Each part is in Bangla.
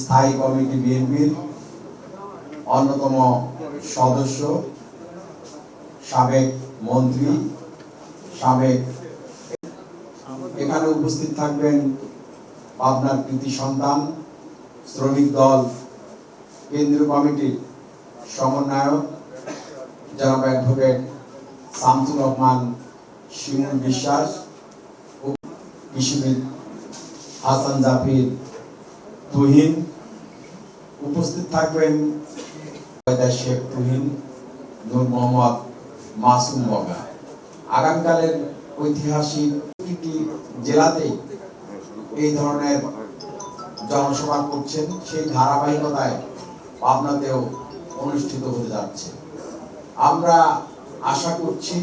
স্থায়ী কমিটি বিএনপির অন্যতম সদস্য, সাবেক মন্ত্রী, সাবেক এখানে উপস্থিত থাকবেন পাবনার কৃতি সন্তান, শ্রমিক দল, কেন্দ্রীয় কমিটির সমন্বয়ক, জনাব অ্যাডভোকেট শামসুর রহমান শিমুল বিশ্বাস কৃষিবিদ হাসান জাফির তুহিন উপস্থিত থাকবেন শেখ তুহিন, নূর মোহাম্মদ মাসুম বগা। আগামীকালের ঐতিহাসিক প্রতিটি জেলাতেই এই ধরনের জনসভা করছেন। সেই ধারাবাহিকতায় পাবনাতেও অনুষ্ঠিত হতে যাচ্ছে। আমরা আশা করছি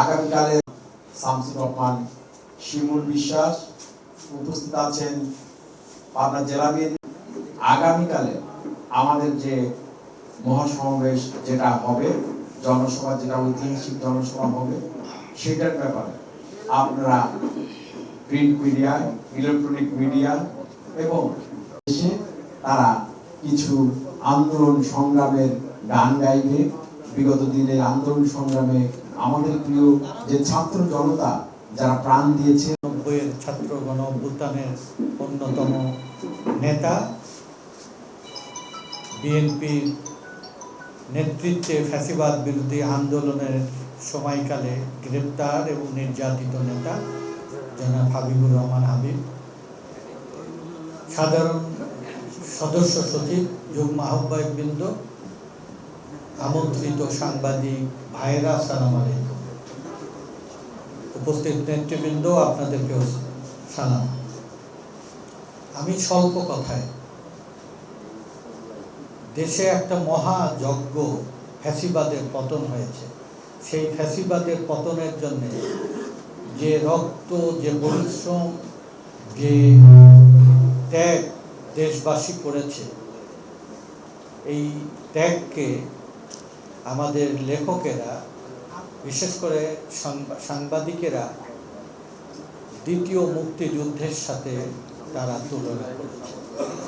আগামীকালে শামসুর রহমান, শিমুল বিশ্বাস উপস্থিত আছেন পাবনা জেলা বিএনপি আগামীকালে আমাদের যে মহাসমাবেশ যেটা হবে, জনসভা যেটা ঐতিহাসিক জনসভা হবে, সেটার ব্যাপারে আপনারা প্রিন্ট মিডিয়া ইলেকট্রনিক মিডিয়া এবং দেশে তারা কিছু আন্দোলন সংগ্রামের গান গাইবে। বিগত দিনের আন্দোলন সংগ্রামে আমাদের প্রিয় যে ছাত্র জনতা যারা প্রাণ দিয়েছে নব্বইয়ের ছাত্র গণ অন্যতম নেতা, বিএনপির নেতৃত্বে ফ্যাসিবাদ বিরোধী আন্দোলনের সময়কালে গ্রেপ্তার এবং নির্যাতিত নেতা জনাব হাবিবুর রহমান হাবিব, সাধারণ সদস্য সচিব, যুগ্ম আহ্বায়ক বৃন্দ, আমন্ত্রিত সাংবাদিক ভাইরা সালাম আলাইকুম। উপস্থিত নেতৃবৃন্দ, আপনাদেরকেও সালাম। আমি স্বল্প কথায়, দেশে একটা মহা যজ্ঞ ফ্যাসিবাদের পতন হয়েছে। সেই ফ্যাসিবাদের পতনের জন্য যে রক্ত, যে পরিশ্রম, যে ত্যাগ দেশবাসী করেছে, এই ত্যাগকে আমাদের লেখকেরা বিশেষ করে সাংবা- সাংবাদিকেরা দ্বিতীয় মুক্তিযুদ্ধের সাথে তারা তুলনা করেছে।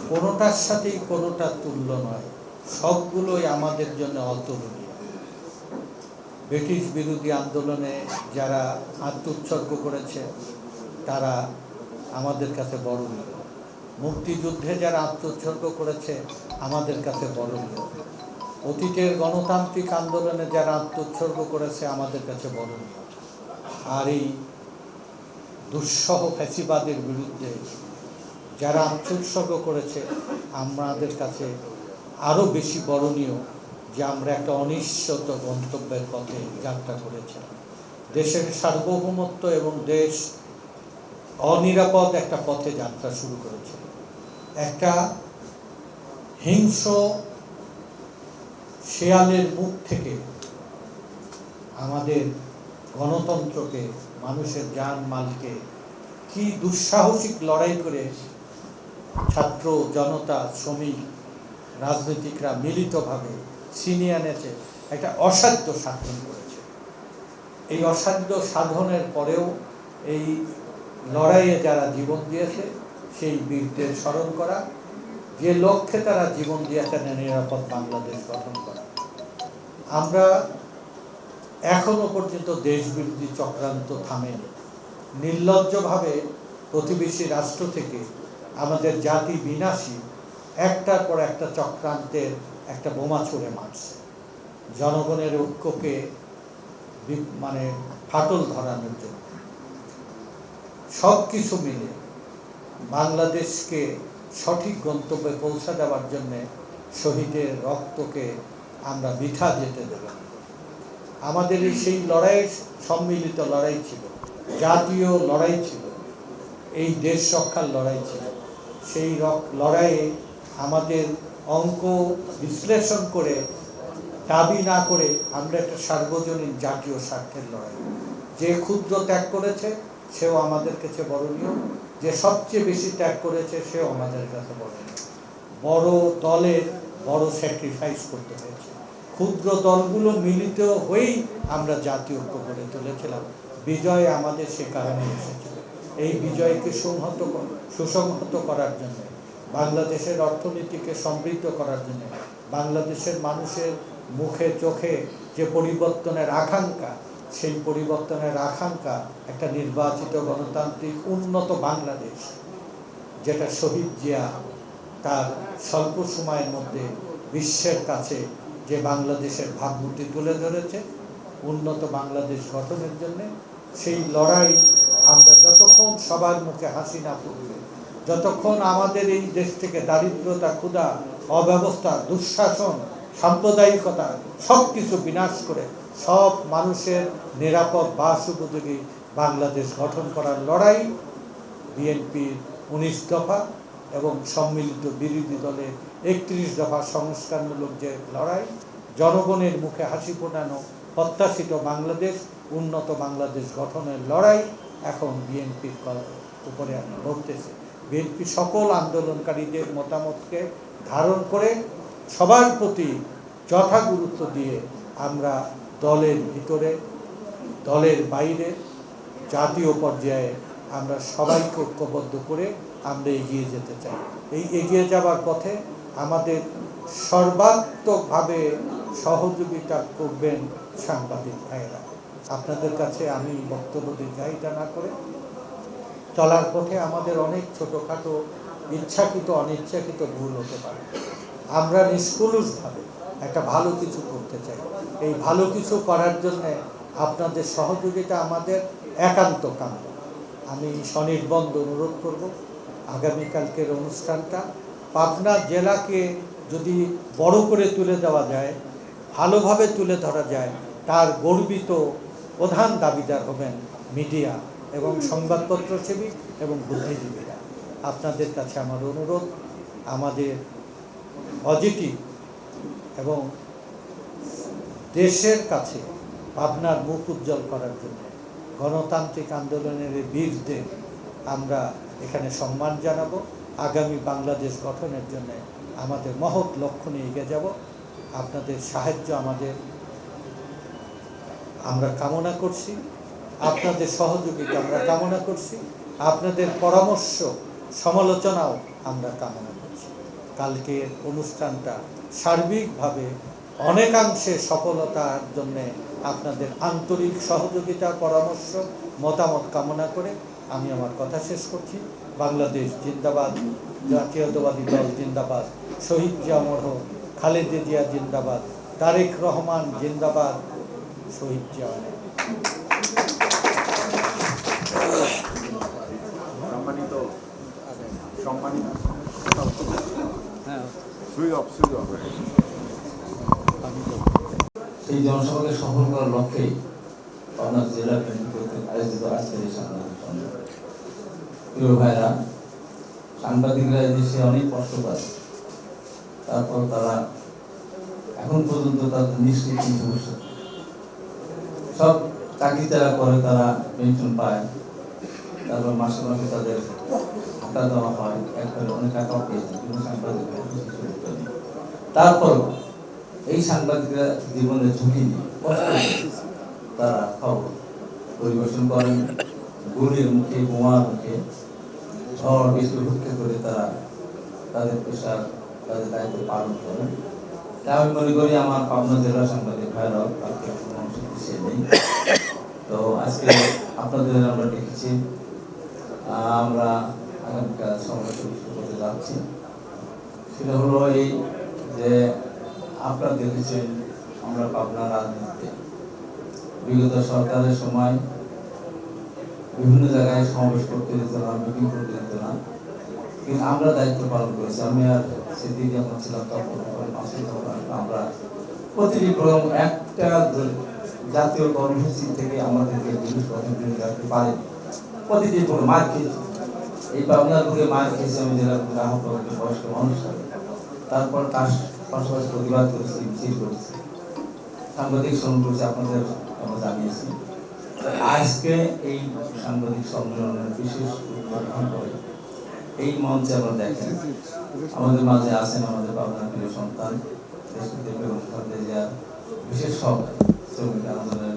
কোনোটার সাথেই কোনোটা তুল্য নয়। সবগুলোই আমাদের জন্য অতুলনীয়। ব্রিটিশ বিরোধী আন্দোলনে যারা আত্মোৎসর্গ করেছে, তারা আমাদের কাছে বড়নীয় মুক্তিযুদ্ধে যারা আত্মোৎসর্গ করেছে, আমাদের কাছে বড়নীয় অতীতের গণতান্ত্রিক আন্দোলনে যারা আত্মোৎসর্গ করেছে, আমাদের কাছে বড়নীয় আর এই দুঃসহ ফ্যাসিবাদের বিরুদ্ধে যারা আত্মোৎসর্গ করেছে, আমাদের কাছে আরও বেশি বরণীয় যে আমরা একটা অনিশ্চিত গন্তব্যের পথে যাত্রা করেছিলাম। দেশের সার্বভৌমত্ব এবং দেশ অনিরাপদ একটা পথে যাত্রা শুরু করেছিল একটা হিংস্র শেয়ালের মুখ থেকে আমাদের গণতন্ত্রকে, মানুষের জান মালকে কি দুঃসাহসিক লড়াই করে ছাত্র, জনতা, শ্রমিক, রাজনৈতিকরা মিলিতভাবে ছিনিয়ে এনেছে, একটা অসাধ্য সাধন করেছে। এই অসাধ্য সাধনের পরেও এই লড়াইয়ে যারা জীবন দিয়েছে, সেই বীরদের স্মরণ করা যে লক্ষ্যে তারা জীবন দিয়েছেন নিরাপদ বাংলাদেশ গঠন করা আমরা এখনও পর্যন্ত দেশ দেশবিরোধী চক্রান্ত থামেনি। নির্লজ্জভাবে প্রতিবেশী রাষ্ট্র থেকে আমাদের জাতি বিনাশী একটার পর একটা চক্রান্তের একটা বোমা ছুঁড়ে মারছে। জনগণের ঐক্যকে মানে ফাটল ধরানোর জন্য। সব কিছু মিলে বাংলাদেশকে সঠিক গন্তব্যে পৌঁছা দেওয়ার জন্য শহীদের রক্তকে আমরা বৃথা যেতে দেব। আমাদের এই সেই লড়াই, সম্মিলিত লড়াই ছিল, জাতীয় লড়াই ছিল, এই দেশ রক্ষার লড়াই ছিল। সেই লড়াইয়ে আমাদের অঙ্ক বিশ্লেষণ করে, দাবি না করে আমরা একটা সার্বজনীন জাতীয় স্বার্থের লড়াই। যে ক্ষুদ্র ত্যাগ করেছে, সেও আমাদের কাছে বরণীয়। যে সবচেয়ে বেশি ত্যাগ করেছে সেও আমাদের কাছে বরণীয় বড় দলের বড় স্যাক্রিফাইস করতে হয়েছে। ক্ষুদ্র দলগুলো মিলিত হয়েই আমরা জাতীয় ঐক্য গড়ে তুলেছিলাম। বিজয় আমাদের সে কারণে এসেছিল এই বিজয়কে সংহত সুসংহত করার জন্য, বাংলাদেশের অর্থনীতিকে সমৃদ্ধ করার জন্য, বাংলাদেশের মানুষের মুখে চোখে যে পরিবর্তনের আকাঙ্ক্ষা সেই পরিবর্তনের আকাঙ্ক্ষা একটা নির্বাচিত গণতান্ত্রিক উন্নত বাংলাদেশ, যেটা শহীদ জিয়া তার স্বল্প সময়ের মধ্যে বিশ্বের কাছে যে বাংলাদেশের ভাবমূর্তি তুলে ধরেছে, উন্নত বাংলাদেশ গঠনের জন্য, সেই লড়াই আমরা যতক্ষণ সবার মুখে হাসি না ফুটবে, যতক্ষণ আমাদের এই দেশ থেকে দারিদ্রতা, ক্ষুধা, অব্যবস্থা, দুঃশাসন, সাম্প্রদায়িকতা সব কিছু বিনাশ করে সব মানুষের নিরাপদ বাস উপযোগী বাংলাদেশ গঠন করার লড়াই বিএনপির উনিশ দফা এবং সম্মিলিত বিরোধী দলের একত্রিশ দফা সংস্কারমূলক যে লড়াই, জনগণের মুখে হাসি ফোটানো প্রত্যাশিত বাংলাদেশ, উন্নত বাংলাদেশ গঠনের লড়াই এখন বিএনপির উপরে ঘটতেছে বিএনপি সকল আন্দোলনকারীদের মতামতকে ধারণ করে সবার প্রতি যথা গুরুত্ব দিয়ে আমরা দলের ভিতরে, দলের বাইরে জাতীয় পর্যায়ে আমরা সবাইকে ঐক্যবদ্ধ করে আমরা এগিয়ে যেতে চাই। এই এগিয়ে যাবার পথে আমাদের সর্বাত্মকভাবে সহযোগিতা করবেন সাংবাদিক ভাইয়েরা। আপনাদের কাছে আমি বক্তব্য দীর্ঘায়িতা না করে। চলার পথে আমাদের অনেক ছোটোখাটো ইচ্ছাকৃত, অনিচ্ছাকৃত ভুল হতে পারে। আমরা নিষ্কুলুষভাবে একটা ভালো কিছু করতে চাই। এই ভালো কিছু করার জন্য আপনাদের সহযোগিতা আমাদের একান্ত কাম্য। আমি স্বনির্বন্ধ অনুরোধ করব, আগামীকালকের অনুষ্ঠানটা পাবনা জেলাকে যদি বড় করে তুলে দেওয়া যায়, ভালোভাবে তুলে ধরা যায়, তার গর্বিত প্রধান দাবিদার হবেন মিডিয়া এবং সংবাদপত্র সেবী এবং বুদ্ধিজীবীরা। আপনাদের কাছে আমার অনুরোধ, আমাদের পজিটিভ এবং দেশের কাছে পাবনার মুখ উজ্জ্বল করার জন্য গণতান্ত্রিক আন্দোলনের বীরদের আমরা এখানে সম্মান জানাব। আগামী বাংলাদেশ গঠনের জন্য আমাদের মহৎ লক্ষ্য নিয়ে এগিয়ে যাব। আপনাদের সাহায্য আমাদের আমরা কামনা করছি। আপনাদের সহযোগিতা আমরা কামনা করছি। আপনাদের পরামর্শ, সমালোচনাও আমরা কামনা করছি। কালকের অনুষ্ঠানটা সার্বিকভাবে অনেকাংশে সফলতার জন্য আপনাদের আন্তরিক সহযোগিতা, পরামর্শ, মতামত কামনা করে আমি আমার কথা শেষ করছি। বাংলাদেশ জিন্দাবাদ, জাতীয়তাবাদী দল জিন্দাবাদ, শহীদ জিয়ামর খালেদে জিয়া জিন্দাবাদ, তারেক রহমান জিন্দাবাদ, শহীদ জিয়া সেই জনসভাকে সফল করার লক্ষ্যে পাবনা জেলা আয়োজিত আজকের এই সাংবাদিক ভাইরা, সাংবাদিকরা এই দেশে অনেক কষ্ট পায়। তারপর তারা এখন পর্যন্ত তাদের নিশ্চিত কিন্তু সব চাকরি যারা করে, তারা পেনশন পায়। তারপর মাসে মাসে তাদের টাকা দেওয়া হয়। একবারে অনেক টাকাও পেয়েছে কিন্তু সাংবাদিক তারপর এই সাংবাদিকরা জীবনের ঝুঁকি তারা খবর পরিবেশন করেন, গুলির মুখে, বোমার মুখে, ঝড়, বৃষ্টি উপেক্ষা করে তারা তাদের পেশার, তাদের দায়িত্ব পালন করেন। তাই আমি মনে করি আমার পাবনা জেলা সাংবাদিক ভাইরাও নেই। তো আজকে আপনাদের আমরা দেখেছি আমরা আগামীকাল শুরু করতে যাচ্ছি। সেটা হলো এই যে আপনারা দেখেছেন আমরা পাবনা রাজনীতিতে। বিগত সরকারের সময় বিভিন্ন জায়গায় সমাবেশ করতে দিত না মিটিং করতে দিত না কিন্তু আমরা দায়িত্ব পালন করেছি। আমি আর সেদিন যখন ছিলাম, তখন আমরা প্রতিটি প্রোগ্রাম একটা জাতীয় কর্মসূচি থেকে আমাদেরকে প্রথম দিন রাখতে পারে প্রতিটি মার খেয়েছি। এই পাবনার বুকে মার খেয়েছি আমি জেলা গ্রাহক বয়স্ক মানুষ হিসাবে। তারপর তার পাশাপাশি প্রতিবাদ করেছি মিছিল করেছি সাংবাদিক সম্মেলন আপনাদের আমরা জানিয়েছি আজকে এই সাংবাদিক সম্মেলনের বিশেষ উদ্বোধন করে এই মঞ্চে আমরা দেখেন আমাদের মাঝে আছেন আমাদের পাবনার প্রিয় সন্তান বিশেষ সভায় শ্রমিক আন্দোলনের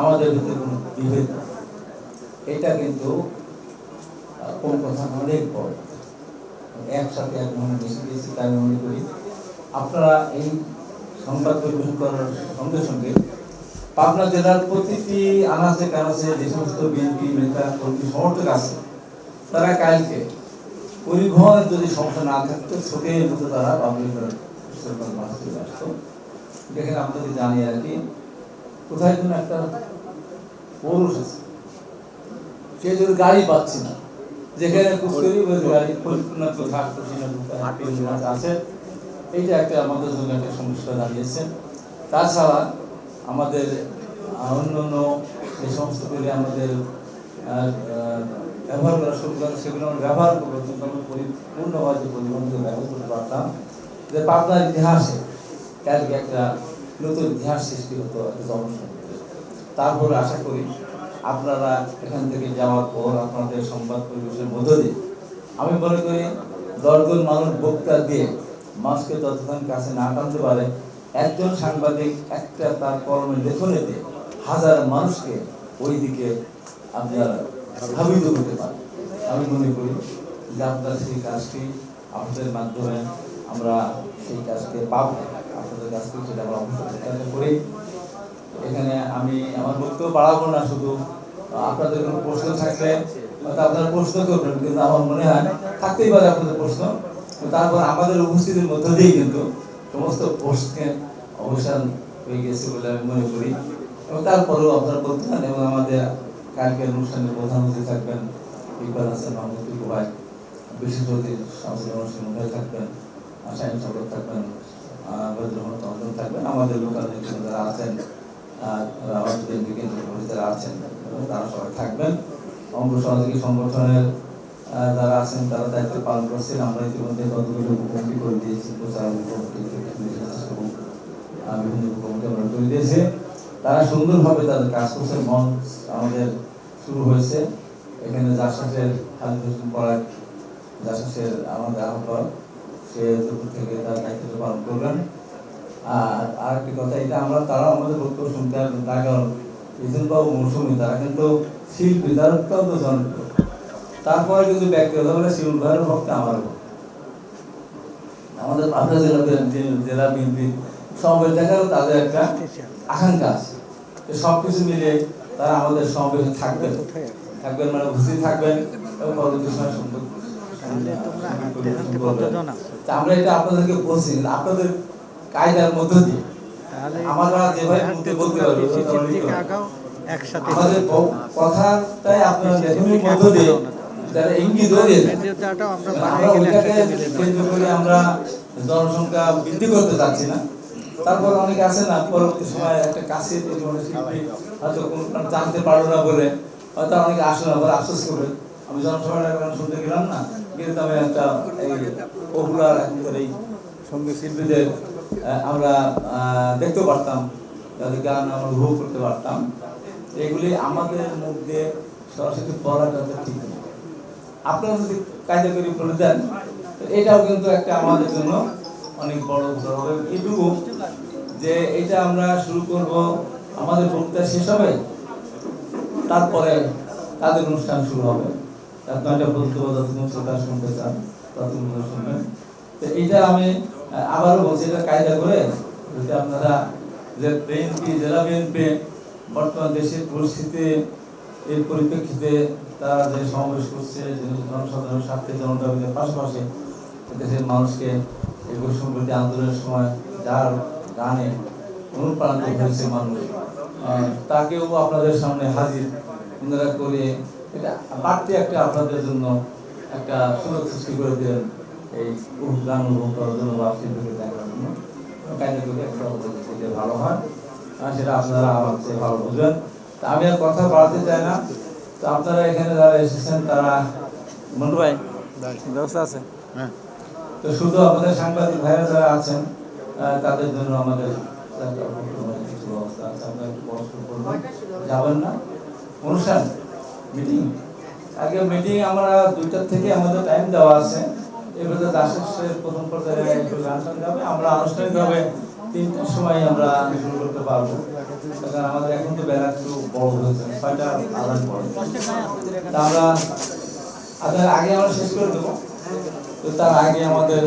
আমাদের ভিতরে কোনো বিভেদ এটা কিন্তু কোন কথা অনেক বড়। একসাথে এক মনে বেশি দিয়েছি তাই মনে করি, আপনারা এই সংবাদ পরিবেশন করার সঙ্গে সঙ্গে পাবনা জেলার প্রতিটি আনাচে কানাচে যে সমস্ত বিএনপি নেতা, কর্মী, সমর্থক আছে, তারা কালকে পরিবহনের যদি সমস্যা না থাকতো ছোটের মতো তারা পাবলিক মাস চলে আসতো। দেখেন, আপনাদের জানিয়ে রাখি কোথায় যেন একটা পৌরুষ আছে। সে যদি গাড়ি পাচ্ছি না যেখানে পুষ্করি গাড়ি আছে। এইটা একটা আমাদের জন্য একটা সমস্যা দাঁড়িয়েছে। তাছাড়া আমাদের আহ, অন্যান্য যে সমস্ত করে আমাদের ব্যবহার করা শুরু করে সেগুলো আমরা ব্যবহার করব কিন্তু আমরা পরিপূর্ণভাবে পরিবহনকে ব্যবহার করতে পারতাম যে পাবনার ইতিহাসে একটা নতুন ইতিহাস সৃষ্টি হতো তারপরে আশা করি আপনারা এখান থেকে যাওয়ার পর আপনাদের সংবাদ পরিবেশের মধ্য দিয়ে, আমি মনে করি দশজন মানুষ বক্তা দিয়ে মানুষকে ততক্ষণ কাছে না টানতে পারে। একজন সাংবাদিক একটা তার কর্মের লেখনীতে হাজার মানুষকে ওই দিকে আপনারা ধাবিত করতে পারেন। আমি মনে করি যে আপনার সেই কাজটি আপনাদের মাধ্যমে আমরা সেই কাজকে পাবো। কাছ থেকে সেটা আমরা করি। এখানে আমি আমার বক্তব্য বাড়াবো না, শুধু আপনাদের কোনো প্রশ্ন থাকলে প্রশ্ন করবেন, কিন্তু আমার মনে হয় থাকতেই পারে আপনাদের প্রশ্ন। তারপর আমাদের উপস্থিতির মধ্য দিয়েই কিন্তু সমস্ত প্রশ্নের অবসান হয়ে গেছে বলে আমি মনে করি। এবং তারপরেও আপনারা পারেন, এবং আমাদের কালকের অনুষ্ঠানে প্রধান থাকবেন, ইকবাল হাসান, মাহমুদ বিশেষ অনুষ্ঠান থাকবেন আশাইন সদর থাকবেন। বদরুল রহমান থাকবেন। আমাদের লোকাল যারা আছেন আমাদের কেন্দ্র কমিটি যারা আছেন তারা সবাই থাকবেন। অঙ্গ সহযোগী সংগঠনের যারা আছেন, তারা দায়িত্ব পালন করছেন। আমরা ইতিমধ্যে কতগুলো উপকমিটি করে দিয়েছি, প্রচার উপকমিটি বিভিন্ন উপকমিটি আমরা করে দিয়েছি। তারা সুন্দরভাবে তাদের কাজ করছে মন আমাদের শুরু হয়েছে। এখানে জাসাসের খালিদ হোসেন পড়ায় জাসাসের আমাদের আহ্বায়ক। সে দুপুর থেকে তার দায়িত্ব পালন করবেন। আর আরেকটি কথা, এটা আমরা তারা আমাদের বক্তব্য শুনতে আসবেন। তার কারণ ইজন বাবু মৌসুমি, তারা কিন্তু শিল্পী তারা অত্যন্ত জনপ্রিয় তারপরে কিন্তু ব্যক্তিগত বলে শিমুল ভাইয়ের ভক্ত আমার আমাদের পাবনা জেলা জেলা বিএনপি সমাবেশ দেখারও তাদের একটা আকাঙ্ক্ষা আছে। তো সবকিছু মিলে তারা আমাদের সমাবেশে থাকবেন। থাকবেন মানে উপস্থিত থাকবেন এবং পরবর্তী সময় সম্পর্ক আমরা এটা আপনাদেরকে বলছি আপনাদের কায়দার মধ্য দিয়ে আমরা যেভাবে মুখে বলতে পারব আমাদের কথাটাই আপনার লেখনের মধ্য দিয়ে যারা ইঙ্গিত দিয়ে আমরা ওইটাকে কেন্দ্র করে আমরা জনসংখ্যা বৃদ্ধি করতে চাচ্ছি না। তারপর অনেক আছে না পরবর্তী সময় একটা কাছে হয়তো কোনো জানতে পারল না বলে হয়তো অনেকে আসলো না আফসোস করবে আমি জনসভাটা এখন শুনতে গেলাম না, কিন্তু আমি একটা এই পপুলার এখনকার এই সংগীত শিল্পীদের আমরা দেখতে পারতাম, তাদের গান আমরা উপভোগ করতে পারতাম। এগুলি আমাদের মধ্যে সরাসরি বলাটা তো ঠিক না আপনারা যদি কায়দা করে বলে দেন এটাও কিন্তু একটা আমাদের জন্য অনেক বড় উপকার হবে। এটুকু যে এটা আমরা শুরু করব, আমাদের বক্তৃতা শেষ হবে, তারপরে তাদের অনুষ্ঠান শুরু হবে। নয়টা পর্যন্ত যতক্ষণ শ্রোতা শুনতে চান পর্যন্ত শুনবেন। তো এইটা আমি আবারও বলছি, এটা কায়দা করে যদি আপনারা যে বিএনপি, জেলা বিএনপি, বর্তমান দেশের পরিস্থিতি, এর পরিপ্রেক্ষিতে তারা যে সমাবেশ করছে, যে জনসাধারণের স্বার্থে জনগণের পাশাপাশি দেশের মানুষকে এই বৈষম্যবিরোধী আন্দোলনের সময় যার গানে অনুপ্রাণিত হয়েছে মানুষ তাকেও আপনাদের সামনে হাজির ওনারা করে এটা বাড়তি একটা আপনাদের জন্য একটা সুযোগ সৃষ্টি করে দিলেন এই গান উপভোগ করার জন্য বা শিল্পীকে দেখার জন্য। কাইন্ডলি একটা সেটা ভালো হয়। আর সেটা আপনারা আমার চেয়ে ভালো বুঝবেন তা আমি আর কথা বাড়াতে চাই না। তো আপনারা এখানে যারা এসেছেন তারা মন্টু ভাই ব্যবস্থা আছে? তো শুধু আমাদের সাংবাদিক ভাইরা যারা আছেন তাদের জন্য আমাদের কিছু ব্যবস্থা আছে। আপনারা একটু কষ্ট করবেন যাবেন না। অনুষ্ঠান? মিটিং আগে মিটিং আমরা দুইটার থেকে আমাদের টাইম দেওয়া আছে। এবারে দাসের প্রথম পর্যায়ে একটু টান আমরা আনুষ্ঠানিকভাবে তিনটার সময় আমরা শুরু করতে পারব। কারণ আমাদের এখন তো বেলা একটু বড় হয়েছে, ছয়টা পড়ে তা আমরা আপনার আগে আমরা শেষ করে দেবো। তো তার আগে আমাদের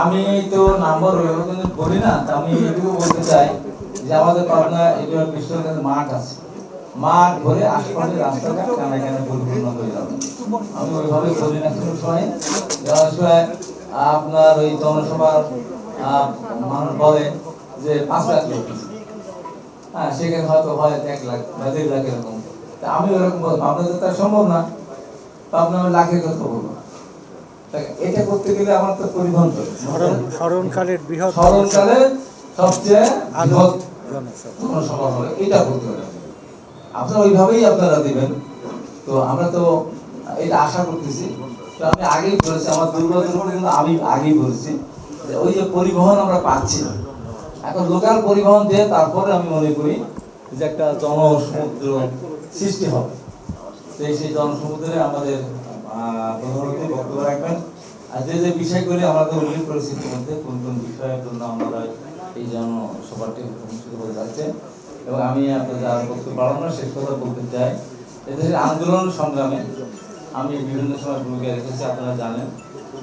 আমি তো নাম্বার বলি না, তা আমি এটুকু বলতে চাই। যে আমাদের পাবনা এগুলো বিশ্বর মাঠ আছে। মাঠ ভরে আশেপাশে রাস্তাঘাট কানে কানে পরিপূর্ণ হয়ে যাবে? আমি ওইভাবে বলি না কোনো সময় আপনার ওই জনসভার মানুষ বলে যে পাঁচ লাখ লোক হ্যাঁ সেখানে হয়তো হয় এক লাখ বা দেড় লাখ এরকম। তা আমি ওরকম বলব আপনাদের তো সম্ভব না। তা আপনি আমি লাখের কথা বলব। এটা করতে গেলে আমার তো পরিবহন। স্মরণকালের বৃহৎ সবচেয়ে বৃহৎ জনসভা। হবে এটা করতে হবে। আপনারা ওইভাবেই আপনারা দিবেন। তো আমরা তো এটা আশা করতেছি। তো আমি আগেই বলেছি আমার কিন্তু আমি আগেই বলেছি। ওই যে পরিবহন আমরা পাচ্ছি না। এখন লোকাল পরিবহন দিয়ে তারপরে আমি মনে করি যে একটা জনসমুদ্র সৃষ্টি হবে। এই সেই জনসমুদ্রে আমাদের প্রধানমন্ত্রী বক্তব্য রাখবেন। আর যে যে বিষয়গুলি আমরা তো উল্লেখ করেছি ইতিমধ্যে কোন কোন বিষয়ের জন্য আমরা এই জনসভাটি অনুষ্ঠিত হতে যাচ্ছে। এবং আমি আপনাদের আর বক্তব্য বাড়াবো না, শেষ কথা বলতে চাই। এদেশের আন্দোলন সংগ্রামে আমি বিভিন্ন সময় ভূমিকা রেখেছি, আপনারা জানেন।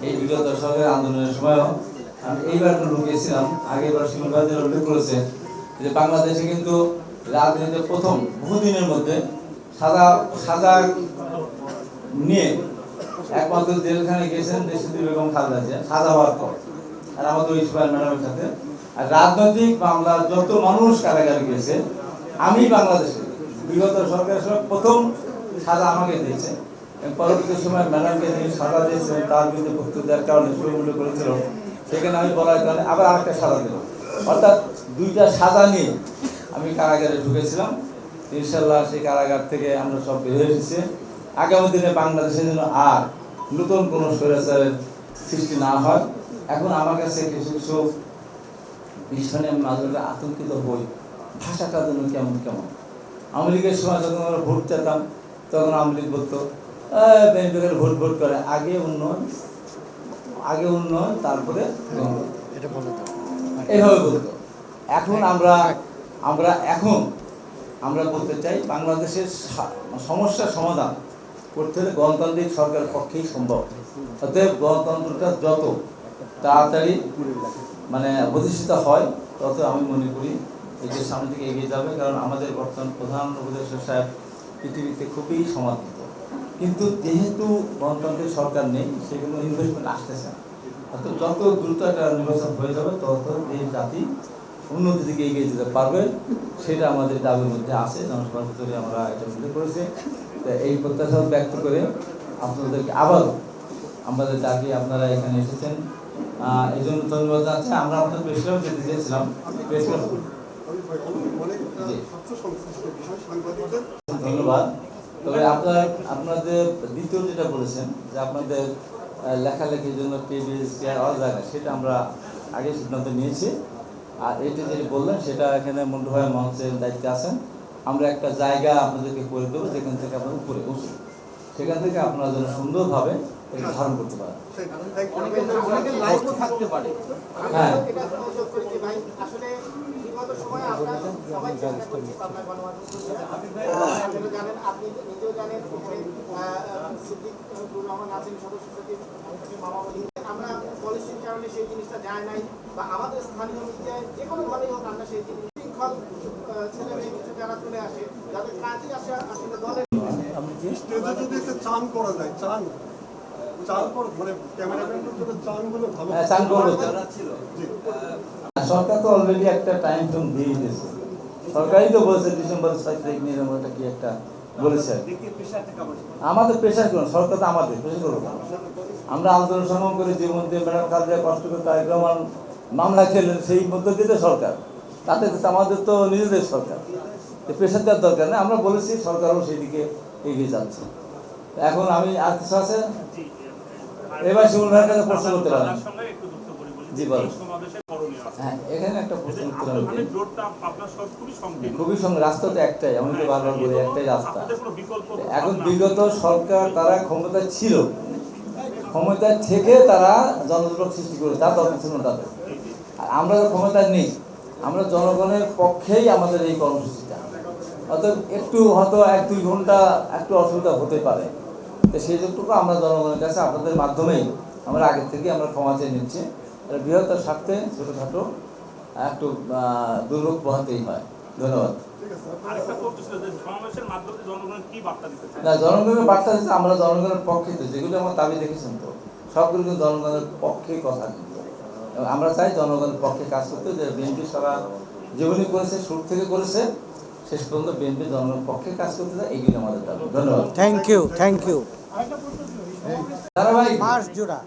এই বিগত দশকের আন্দোলনের সময়ও আমি এইবার একটু লুকিয়েছিলাম। আগেরবার শিমুলবাদের উল্লেখ করেছে যে বাংলাদেশে কিন্তু রাজনীতিতে প্রথম বহুদিনের মধ্যে সাদা সাদা নিয়ে একমাত্র জেলখানে গেছেন দেশি বেগম খালেদা জিয়া সাজা হওয়ার পর আর আমাদের ইসমাইল ম্যাডামের সাথে রাজনৈতিক বাংলার যত মানুষ কারাগারে গেছে, আমি বাংলাদেশে, বিগত সরকারের সময় প্রথম সাজা আমাকে দিয়েছে। পরবর্তী সময় ম্যাডামকে যিনি সাজা দিয়েছিলেন, তার বিরুদ্ধে বক্তব্য দেওয়ার কারণে সুরমূল্য করেছিল, সেখানে আমি বলার কারণে আবার আরেকটা সাজা দিলাম। অর্থাৎ দুইটা সাজা নিয়ে আমি কারাগারে ঢুকেছিলাম। ইনশাল্লাহ সেই কারাগার থেকে আমরা সব বের হয়ে এসেছি। আগামী দিনে বাংলাদেশে যেন আর নতুন কোনো স্বৈরাচারের সৃষ্টি না হয়। এখন আমার কাছে কিছু কিছু মাঝে মাঝে আতঙ্কিত হই ভাষাটা যেন কেমন কেমন। আওয়ামী লীগের সময় যখন আমরা ভোট চেতাম তখন আওয়ামী লীগ বলতো বেনিফিকের ভোট ভোট করে। আগে উন্নয়ন আগে উন্নয়ন তারপরে এইভাবে বলতো। এখন আমরা আমরা এখন আমরা বলতে চাই বাংলাদেশের সমস্যার সমাধান করতে হলে গণতান্ত্রিক সরকারের পক্ষেই সম্ভব। অতএব গণতন্ত্রটা যত তাড়াতাড়ি মানে প্রতিষ্ঠিত হয় তত আমি মনে করি এই যে সামনে থেকে এগিয়ে যাবে, কারণ আমাদের বর্তমান প্রধান উপদেষ্টা সাহেব পৃথিবীতে খুবই সমাদৃত। কিন্তু যেহেতু গণতন্ত্রের সরকার নেই সেগুলো ইনভেস্টমেন্ট আসতেছে না। অর্থাৎ যত দ্রুত একটা নির্বাচন হয়ে যাবে, তত এই জাতি উন্নতির দিকে এগিয়ে যেতে পারবে, সেটা আমাদের দাবির মধ্যে আছে, জনসভার ভিতরে আমরা এটা উল্লেখ করেছি তো এই প্রত্যাশা ব্যক্ত করে আপনাদেরকে আবার আমাদের ডাকে আপনারা এখানে এসেছেন। এই জন্য ধন্যবাদ জানাচ্ছি। আমরা আমাদের প্রেসক্লাব যেতে চেয়েছিলাম। ধন্যবাদ। তবে আপনার, আপনাদের দ্বিতীয় যেটা বলেছেন, যে আপনাদের লেখালেখির জন্য টেবিল চেয়ার all জায়গা সেটা আমরা আগে সিদ্ধান্ত নিয়েছি। আর এটা যেটা বললেন, সেটা এখানে মন্টু ভাই মঞ্চের দায়িত্বে আছেন। আমরা একটা জায়গা আপনাদেরকে করে দেবো, যেখান থেকে আপনারা উপরে উঁচু সেখান থেকে আপনারা যেন সুন্দরভাবে এটা ধারণ করতে পারেন হ্যাঁ। আমরা পলিসির কারণে সেই জিনিসটা যায় নাই বা আমাদের স্থানীয় মিডিয়ায় যে কোনো ভাবেই হোক আমরা সেই জিনিস শৃঙ্খল ছেলে মেয়ে কিছু যারা চলে আসে যাদের কাজই আসে আসলে দলের যদি একটা চান করা যায় চান। সরকার তো অলরেডি একটা টাইম ফ্রেম দিয়ে দিয়েছে। সরকারই তো বলছে ডিসেম্বর ছয় তারিখ নিয়ে একটা কি একটা বলেছেন আমাদের প্রেশার করুন সরকার তো আমাদের প্রেশার করুন আমরা আন্দোলন সংগ্রাম করে জীবন দিয়ে ম্যাডাম কাজে কষ্ট করে কার্যক্রম মামলা খেলেন সেই মধ্য দিয়ে তো সরকার। তাতে আমাদের তো নিজেদের সরকার। প্রেশার দেওয়ার দরকার নেই। আমরা বলেছি সরকারও সেই দিকে এগিয়ে যাচ্ছে। এখন আমি আর কিছু আছে? এবার শিমুল ভাইয়ের কাছে প্রশ্ন করতে পারেন। করি জি, বলুন। হ্যাঁ এখানে একটা প্রশ্ন উত্তর খুবই সঙ্গে রাস্তা তো একটাই বারবার বলি একটাই রাস্তা। এখন বিগত সরকার তারা ক্ষমতা ছিল। ক্ষমতা থেকে তারা জনদুর্ভোগ সৃষ্টি করেছে তার দরকার ছিল তাদের। আর আমরা তো ক্ষমতায় নেই আমরা জনগণের পক্ষেই আমাদের এই কর্মসূচিটা। অর্থাৎ একটু হয়তো এক দুই ঘণ্টা একটু অসুবিধা হতে পারে। সেই যতটুকু আমরা জনগণের কাছে আপনাদের মাধ্যমেই আমরা আগের থেকে আমরা ক্ষমা চেয়ে নিচ্ছি। বৃহত্তর স্বার্থে ছোটোখাটো একটু দুর্ভোগ পোহাতেই হয়। ধন্যবাদ। জনগণের বার্তা দিতে? না জনগণের বার্তা দিচ্ছে আমরা জনগণের পক্ষে তো যেগুলো আমার দাবি দেখেছেন তো সবগুলো কিন্তু জনগণের পক্ষে কথা কিন্তু আমরা চাই জনগণের পক্ষে কাজ করতে যে বিএনপি সারা জীবনই করেছে শুরু থেকে করেছে শেষ পর্যন্ত বিএনপি জনগণের পক্ষে কাজ করতে চায় এগুলো আমাদের দাবি। ধন্যবাদ। থ্যাংক ইউ থ্যাংক ইউ ভাই মাস জোড়া।